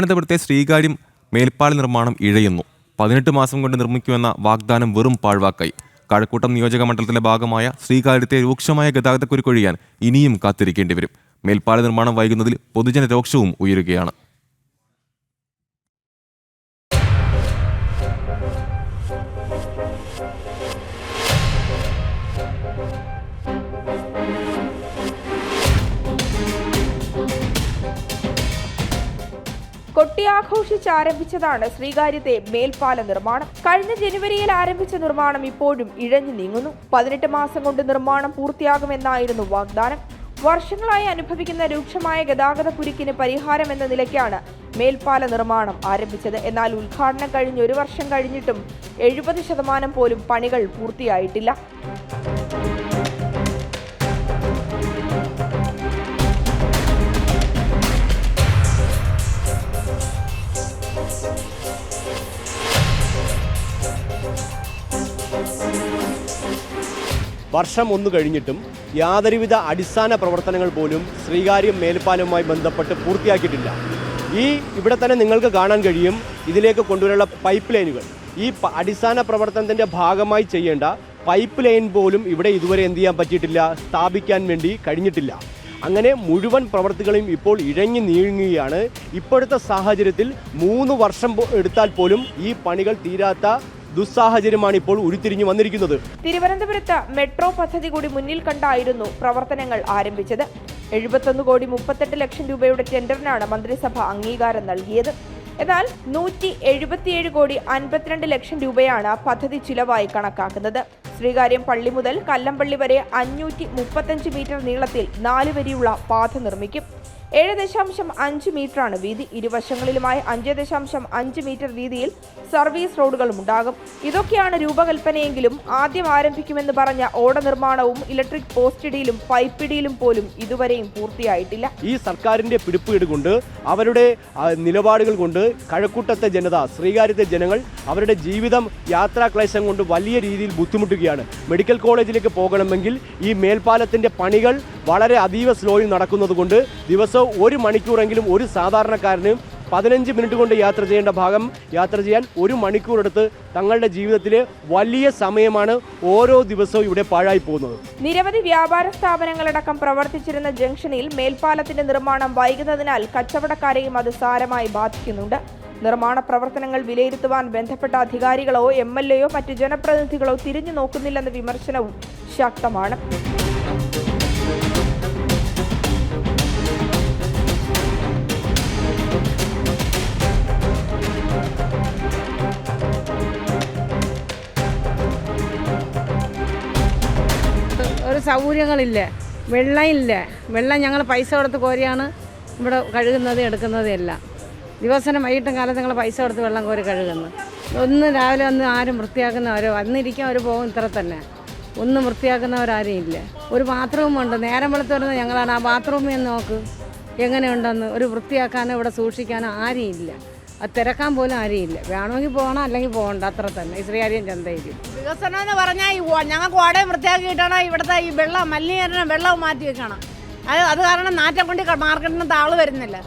തിരുവനന്തപുരത്തെ ശ്രീകാര്യം മേൽപ്പാല നിർമ്മാണം ഇഴയുന്നു. പതിനെട്ട് മാസം കൊണ്ട് നിർമ്മിക്കുമെന്ന വാഗ്ദാനം വെറും പാഴ്വാക്കായി. കഴക്കൂട്ടം നിയോജക മണ്ഡലത്തിന്റെ ഭാഗമായ ശ്രീകാര്യത്തെ രൂക്ഷമായ ഗതാഗതക്കുരുക്കൊഴിയാൻ ഇനിയും കാത്തിരിക്കേണ്ടി വരും. മേൽപ്പാല നിർമ്മാണം വൈകുന്നതിൽ പൊതുജന രോക്ഷവും ഉയരുകയാണ്. കൊട്ടിയാഘോഷിച്ച് ആരംഭിച്ചതാണ് ശ്രീകാര്യത്തെ മേൽപ്പാല നിർമ്മാണം. കഴിഞ്ഞ ജനുവരിയിൽ ആരംഭിച്ച നിർമ്മാണം ഇപ്പോഴും ഇഴഞ്ഞു നീങ്ങുന്നു. പതിനെട്ട് മാസം കൊണ്ട് നിർമ്മാണം പൂർത്തിയാകുമെന്നായിരുന്നു വാഗ്ദാനം. വർഷങ്ങളായി അനുഭവിക്കുന്ന രൂക്ഷമായ ഗതാഗത കുരുക്കിന് പരിഹാരം എന്ന നിലയ്ക്കാണ് മേൽപ്പാല നിർമ്മാണം ആരംഭിച്ചത്. എന്നാൽ ഉദ്ഘാടനം കഴിഞ്ഞ് ഒരു വർഷം കഴിഞ്ഞിട്ടും എഴുപത് ശതമാനം പോലും പണികൾ പൂർത്തിയായിട്ടില്ല. വർഷം ഒന്ന് കഴിഞ്ഞിട്ടും യാതൊരുവിധ അടിസ്ഥാന പ്രവർത്തനങ്ങൾ പോലും ശ്രീകാര്യം മേൽപ്പാലവുമായി ബന്ധപ്പെട്ട് പൂർത്തിയാക്കിയിട്ടില്ല. ഈ ഇവിടെ തന്നെ നിങ്ങൾക്ക് കാണാൻ കഴിയും ഇതിലേക്ക് കൊണ്ടുവരാനുള്ള പൈപ്പ് ലൈനുകൾ ഈ അടിസ്ഥാന പ്രവർത്തനത്തിന്റെ ഭാഗമായി ചെയ്യേണ്ട പൈപ്പ് ലൈൻ പോലും ഇവിടെ ഇതുവരെ എന്ത് ചെയ്യാൻ പറ്റിയിട്ടില്ല സ്ഥാപിക്കാൻ വേണ്ടി കഴിഞ്ഞിട്ടില്ല. അങ്ങനെ മുഴുവൻ പ്രവർത്തികളെയും ഇപ്പോൾ ഇഴഞ്ഞു നീങ്ങുകയാണ്. ഇപ്പോഴത്തെ സാഹചര്യത്തിൽ മൂന്ന് വർഷം എടുത്താൽ പോലും ഈ പണികൾ തീരാത്ത ദുസ്സാഹചര്യമാണ് ഇപ്പോൾ ഉരുത്തിരിഞ്ഞു വന്നിരിക്കുന്നത്. തിരുവനന്തപുരത്ത് മെട്രോ പദ്ധതി കൂടി മുന്നിൽ കണ്ടായിരുന്നു പ്രവർത്തനങ്ങൾ ആരംഭിച്ചത്. എഴുപത്തൊന്ന് കോടി മുപ്പത്തെട്ട് ലക്ഷം രൂപയുടെ ടെൻഡറിനാണ് മന്ത്രിസഭ അംഗീകാരം നൽകിയത്. എന്നാൽ നൂറ്റി എഴുപത്തിയേഴ് കോടി അൻപത്തിരണ്ട് ലക്ഷം രൂപയാണ് പദ്ധതി ചിലവായി കണക്കാക്കുന്നത്. ശ്രീകാര്യം പള്ളി മുതൽ കല്ലമ്പള്ളി വരെ അഞ്ഞൂറ്റി മുപ്പത്തഞ്ച് മീറ്റർ നീളത്തിൽ നാലുവരിയുള്ള പാത നിർമ്മിക്കും. ഏഴ് ദശാംശം അഞ്ച് മീറ്ററാണ് വീതി. ഇരുവശങ്ങളിലുമായി അഞ്ച് ദശാംശം അഞ്ച് മീറ്റർ വീതിയിൽ സർവീസ് റോഡുകളും ഉണ്ടാകും. ഇതൊക്കെയാണ് രൂപകൽപ്പനയെങ്കിലും ആദ്യം ആരംഭിക്കുമെന്ന് പറഞ്ഞ ഓട നിർമ്മാണവും ഇലക്ട്രിക് പോസ്റ്റിടിയിലും പൈപ്പിടിയിലും പോലും ഇതുവരെയും പൂർത്തിയായിട്ടില്ല. ഈ സർക്കാരിന്റെ പിടിപ്പുകേട് കൊണ്ട് അവരുടെ നിലപാടുകൾ കൊണ്ട് കഴക്കൂട്ടത്തെ ജനത ശ്രീകാര്യത്തെ ജനങ്ങൾ അവരുടെ ജീവിതം യാത്രാക്ലേശം കൊണ്ട് വലിയ രീതിയിൽ ബുദ്ധിമുട്ടുകയാണ്. മെഡിക്കൽ കോളേജിലേക്ക് പോകണമെങ്കിൽ ഈ മേൽപ്പാലത്തിന്റെ പണികൾ വളരെ അതീവ സ്ലോയിൽ നടക്കുന്നത് കൊണ്ട് ദിവസവും ഒരു മണിക്കൂറെങ്കിലും ഒരു സാധാരണക്കാരനും പതിനഞ്ച് മിനിറ്റ് കൊണ്ട് യാത്ര ചെയ്യേണ്ട ഭാഗം യാത്ര ചെയ്യാൻ ഒരു മണിക്കൂറെടുത്ത് തങ്ങളുടെ ജീവിതത്തിലെ വലിയ സമയമാണ് ഓരോ ദിവസവും ഇവിടെ പാഴായി പോകുന്നത്. നിരവധി വ്യാപാര സ്ഥാപനങ്ങളടക്കം പ്രവർത്തിച്ചിരുന്ന ജംഗ്ഷനിൽ മേൽപ്പാലത്തിന്റെ നിർമ്മാണം വൈകുന്നതിനാൽ കച്ചവടക്കാരെയും അത് സാരമായി ബാധിക്കുന്നുണ്ട്. നിർമ്മാണ പ്രവർത്തനങ്ങൾ വിലയിരുത്തുവാൻ ബന്ധപ്പെട്ട അധികാരികളോ എം എൽ എയോ മറ്റ് ജനപ്രതിനിധികളോ തിരിഞ്ഞു നോക്കുന്നില്ലെന്ന വിമർശനവും ശക്തമാണ്. സൗകര്യങ്ങളില്ല. വെള്ളം ഇല്ല വെള്ളം ഞങ്ങൾ പൈസ കൊടുത്ത് കോരിയാണ് ഇവിടെ കഴുകുന്നത് എടുക്കുന്നതും എല്ലാം. ദിവസം വൈകിട്ടും കാലത്ത് ഞങ്ങൾ പൈസ കൊടുത്ത് വെള്ളം കോരി കഴുകുന്നു. ഒന്ന് രാവിലെ ഒന്ന് ആരും വൃത്തിയാക്കുന്നവരോ അന്നിരിക്കും അവർ പോകും ഇത്ര തന്നെ. ഒന്നും വൃത്തിയാക്കുന്നവരാരും ഇല്ല. ഒരു ബാത്റൂം ഉണ്ട്. നേരം വെളുത്ത് വരുന്നത് ഞങ്ങളാണ്. ആ ബാത്റൂമിൽ നോക്ക്. എങ്ങനെയുണ്ടെന്ന്. ഒരു വൃത്തിയാക്കാനോ ഇവിടെ സൂക്ഷിക്കാനോ ആരും ഇല്ല. അത് തിരക്കാൻ പോലും ആരും ഇല്ല വേണമെങ്കിൽ പോകണം അല്ലെങ്കിൽ പോകണ്ട. അത്ര തന്നെ. ഇത്രയും ശ്രീകാര്യം ചന്തയിരിക്കും വികസനം എന്ന് പറഞ്ഞാൽ ഈ ഓ- ഞങ്ങൾക്ക് ഓടയും വൃത്തിയാക്കി കിട്ടണം ഇവിടുത്തെ ഈ വെള്ളം മലിനീകരണം വെള്ളവും മാറ്റി വെക്കണം. അത് അത് കാരണം നാറ്റം കൊണ്ട് മാർക്കറ്റിന് താൾ വരുന്നില്ല.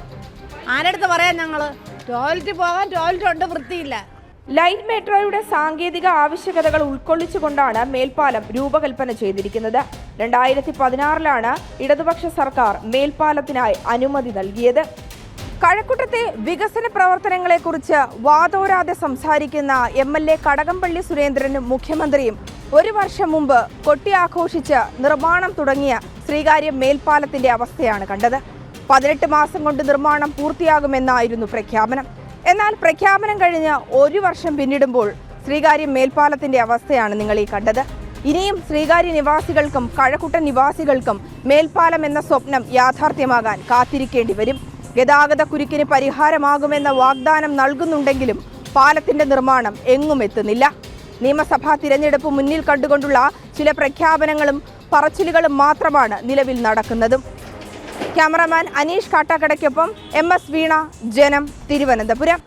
ആരടുത്ത് പറയാം ഞങ്ങൾ ടോയ്ലറ്റ് പോകാൻ ടോയ്ലറ്റ് ഉണ്ട് വൃത്തിയില്ല. ലൈറ്റ് മെട്രോയുടെ സാങ്കേതിക ആവശ്യകതകൾ ഉൾക്കൊള്ളിച്ചുകൊണ്ടാണ് മേൽപ്പാലം രൂപകൽപ്പന ചെയ്തിരിക്കുന്നത്. രണ്ടായിരത്തി പതിനാറിലാണ് ഇടതുപക്ഷ സർക്കാർ മേൽപ്പാലത്തിനായി അനുമതി നൽകിയത്. കഴക്കൂട്ടത്തെ വികസന പ്രവർത്തനങ്ങളെക്കുറിച്ച് വാതോരാതെ സംസാരിക്കുന്ന എം എൽ എ കടകംപള്ളി സുരേന്ദ്രനും മുഖ്യമന്ത്രിയും ഒരു വർഷം മുമ്പ് കൊട്ടിയാഘോഷിച്ച് നിർമ്മാണം തുടങ്ങിയ ശ്രീകാര്യം മേൽപ്പാലത്തിന്റെ അവസ്ഥയാണ് കണ്ടത്. പതിനെട്ട് മാസം കൊണ്ട് നിർമ്മാണം പൂർത്തിയാകുമെന്നായിരുന്നു പ്രഖ്യാപനം. എന്നാൽ പ്രഖ്യാപനം കഴിഞ്ഞ് ഒരു വർഷം പിന്നിടുമ്പോൾ ശ്രീകാര്യം മേൽപ്പാലത്തിന്റെ അവസ്ഥയാണ് നിങ്ങൾ ഈ കണ്ടത്. ഇനിയും ശ്രീകാര്യ നിവാസികൾക്കും കഴക്കൂട്ട നിവാസികൾക്കും മേൽപ്പാലം എന്ന സ്വപ്നം യാഥാർത്ഥ്യമാകാൻ കാത്തിരിക്കേണ്ടി വരും. ഗതാഗത കുരുക്കിന് പരിഹാരമാകുമെന്ന വാഗ്ദാനം നൽകുന്നുണ്ടെങ്കിലും പാലത്തിന്റെ നിർമ്മാണം എങ്ങും എത്തുന്നില്ല. നിയമസഭാ തിരഞ്ഞെടുപ്പ് മുന്നിൽ കണ്ടുകൊണ്ടുള്ള ചില പ്രഖ്യാപനങ്ങളും പറച്ചിലുകളും മാത്രമാണ് നിലവിൽ നടക്കുന്നതും. ക്യാമറമാൻ അനീഷ് കാട്ടാക്കടയ്ക്കൊപ്പം എം എസ് വീണ ജനം തിരുവനന്തപുരം.